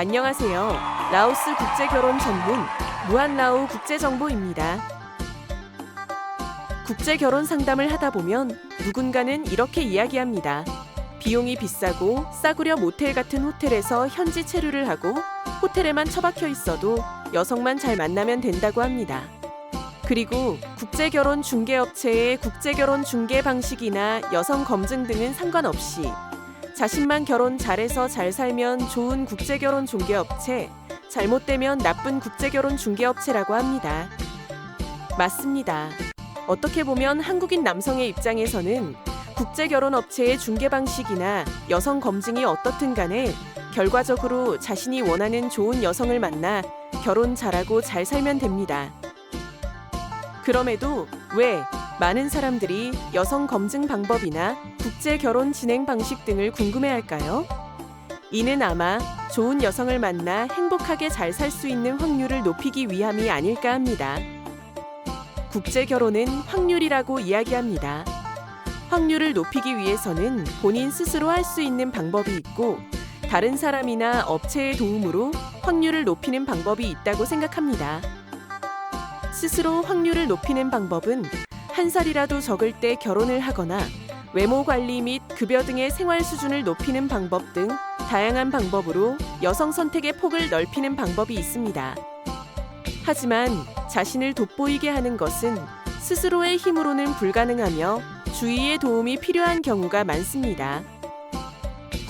안녕하세요. 라오스 국제 결혼 전문 무한라오 국제정보입니다. 국제 결혼 상담을 하다 보면 누군가는 이렇게 이야기합니다. 비용이 비싸고 싸구려 모텔 같은 호텔에서 현지 체류를 하고 호텔에만 처박혀 있어도 여성만 잘 만나면 된다고 합니다. 그리고 국제 결혼 중개업체의 국제 결혼 중개 방식이나 여성 검증 등은 상관없이 자신만 결혼 잘해서 잘 살면 좋은 국제결혼 중개업체, 잘못되면 나쁜 국제결혼 중개업체라고 합니다. 맞습니다. 어떻게 보면 한국인 남성의 입장에서는 국제결혼 업체의 중개 방식이나 여성 검증이 어떻든 간에 결과적으로 자신이 원하는 좋은 여성을 만나 결혼 잘하고 잘 살면 됩니다. 그럼에도 왜 많은 사람들이 여성 검증 방법이나 국제 결혼 진행 방식 등을 궁금해할까요? 이는 아마 좋은 여성을 만나 행복하게 잘 살 수 있는 확률을 높이기 위함이 아닐까 합니다. 국제 결혼은 확률이라고 이야기합니다. 확률을 높이기 위해서는 본인 스스로 할 수 있는 방법이 있고 다른 사람이나 업체의 도움으로 확률을 높이는 방법이 있다고 생각합니다. 스스로 확률을 높이는 방법은 한 살이라도 적을 때 결혼을 하거나 외모 관리 및 급여 등의 생활 수준을 높이는 방법 등 다양한 방법으로 여성 선택의 폭을 넓히는 방법이 있습니다. 하지만 자신을 돋보이게 하는 것은 스스로의 힘으로는 불가능하며 주위의 도움이 필요한 경우가 많습니다.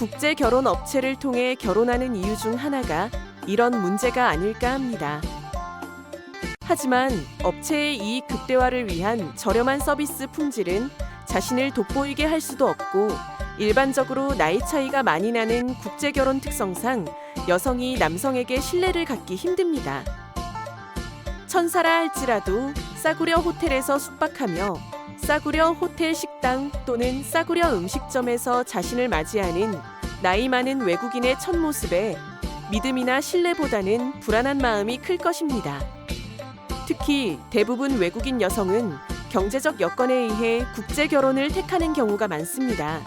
국제 결혼 업체를 통해 결혼하는 이유 중 하나가 이런 문제가 아닐까 합니다. 하지만 업체의 이익 극대화를 위한 저렴한 서비스 품질은 자신을 돋보이게 할 수도 없고 일반적으로 나이 차이가 많이 나는 국제 결혼 특성상 여성이 남성에게 신뢰를 갖기 힘듭니다. 천사라 할지라도 싸구려 호텔에서 숙박하며 싸구려 호텔 식당 또는 싸구려 음식점에서 자신을 맞이하는 나이 많은 외국인의 첫 모습에 믿음이나 신뢰보다는 불안한 마음이 클 것입니다. 특히 대부분 외국인 여성은 경제적 여건에 의해 국제 결혼을 택하는 경우가 많습니다.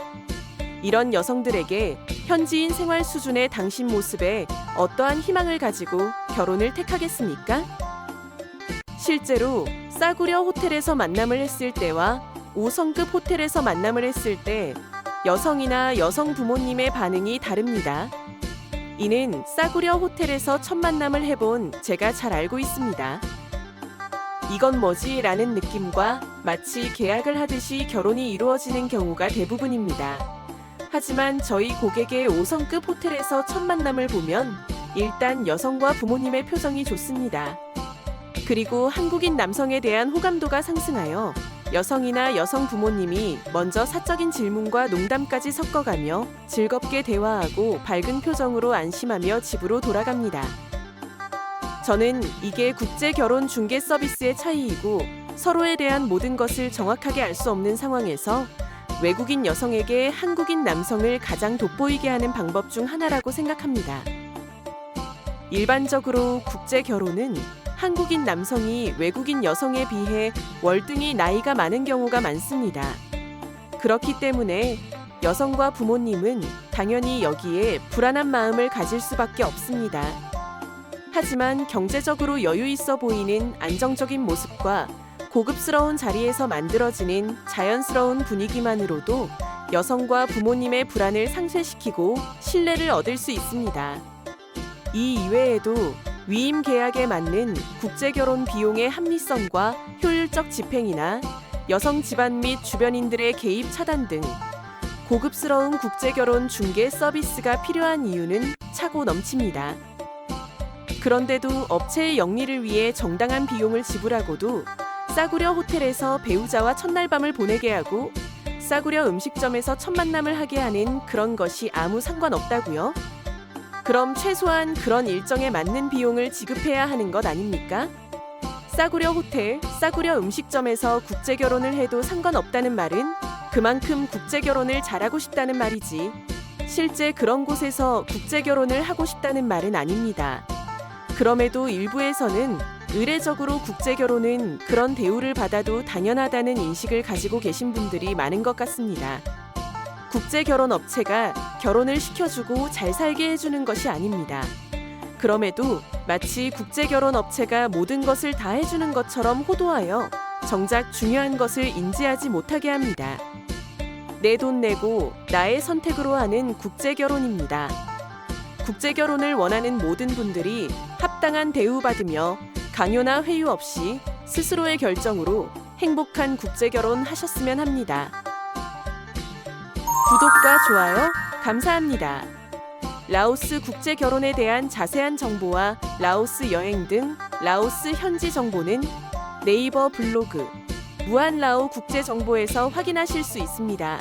이런 여성들에게 현지인 생활 수준의 당신 모습에 어떠한 희망을 가지고 결혼을 택하겠습니까? 실제로 싸구려 호텔에서 만남을 했을 때와 5성급 호텔에서 만남을 했을 때 여성이나 여성 부모님의 반응이 다릅니다. 이는 싸구려 호텔에서 첫 만남을 해본 제가 잘 알고 있습니다. 이건 뭐지? 라는 느낌과 마치 계약을 하듯이 결혼이 이루어지는 경우가 대부분입니다. 하지만 저희 고객의 5성급 호텔에서 첫 만남을 보면 일단 여성과 부모님의 표정이 좋습니다. 그리고 한국인 남성에 대한 호감도가 상승하여 여성이나 여성 부모님이 먼저 사적인 질문과 농담까지 섞어가며 즐겁게 대화하고 밝은 표정으로 안심하며 집으로 돌아갑니다. 저는 이게 국제 결혼 중개 서비스의 차이이고 서로에 대한 모든 것을 정확하게 알 수 없는 상황에서 외국인 여성에게 한국인 남성을 가장 돋보이게 하는 방법 중 하나라고 생각합니다. 일반적으로 국제 결혼은 한국인 남성이 외국인 여성에 비해 월등히 나이가 많은 경우가 많습니다. 그렇기 때문에 여성과 부모님은 당연히 여기에 불안한 마음을 가질 수밖에 없습니다. 하지만 경제적으로 여유 있어 보이는 안정적인 모습과 고급스러운 자리에서 만들어지는 자연스러운 분위기만으로도 여성과 부모님의 불안을 상쇄시키고 신뢰를 얻을 수 있습니다. 이 이외에도 위임 계약에 맞는 국제 결혼 비용의 합리성과 효율적 집행이나 여성 집안 및 주변인들의 개입 차단 등 고급스러운 국제 결혼 중개 서비스가 필요한 이유는 차고 넘칩니다. 그런데도 업체의 영리를 위해 정당한 비용을 지불하고도 싸구려 호텔에서 배우자와 첫날 밤을 보내게 하고 싸구려 음식점에서 첫 만남을 하게 하는 그런 것이 아무 상관없다고요? 그럼 최소한 그런 일정에 맞는 비용을 지급해야 하는 것 아닙니까? 싸구려 호텔, 싸구려 음식점에서 국제 결혼을 해도 상관없다는 말은 그만큼 국제 결혼을 잘하고 싶다는 말이지. 실제 그런 곳에서 국제 결혼을 하고 싶다는 말은 아닙니다. 그럼에도 일부에서는 의례적으로 국제 결혼은 그런 대우를 받아도 당연하다는 인식을 가지고 계신 분들이 많은 것 같습니다. 국제 결혼 업체가 결혼을 시켜주고 잘 살게 해주는 것이 아닙니다. 그럼에도 마치 국제 결혼 업체가 모든 것을 다 해주는 것처럼 호도하여 정작 중요한 것을 인지하지 못하게 합니다. 내 돈 내고 나의 선택으로 하는 국제 결혼입니다. 국제 결혼을 원하는 모든 분들이 합당한 대우받으며 강요나 회유 없이 스스로의 결정으로 행복한 국제 결혼 하셨으면 합니다. 구독과 좋아요 감사합니다. 라오스 국제 결혼에 대한 자세한 정보와 라오스 여행 등 라오스 현지 정보는 네이버 블로그 무한라오 국제 정보에서 확인하실 수 있습니다.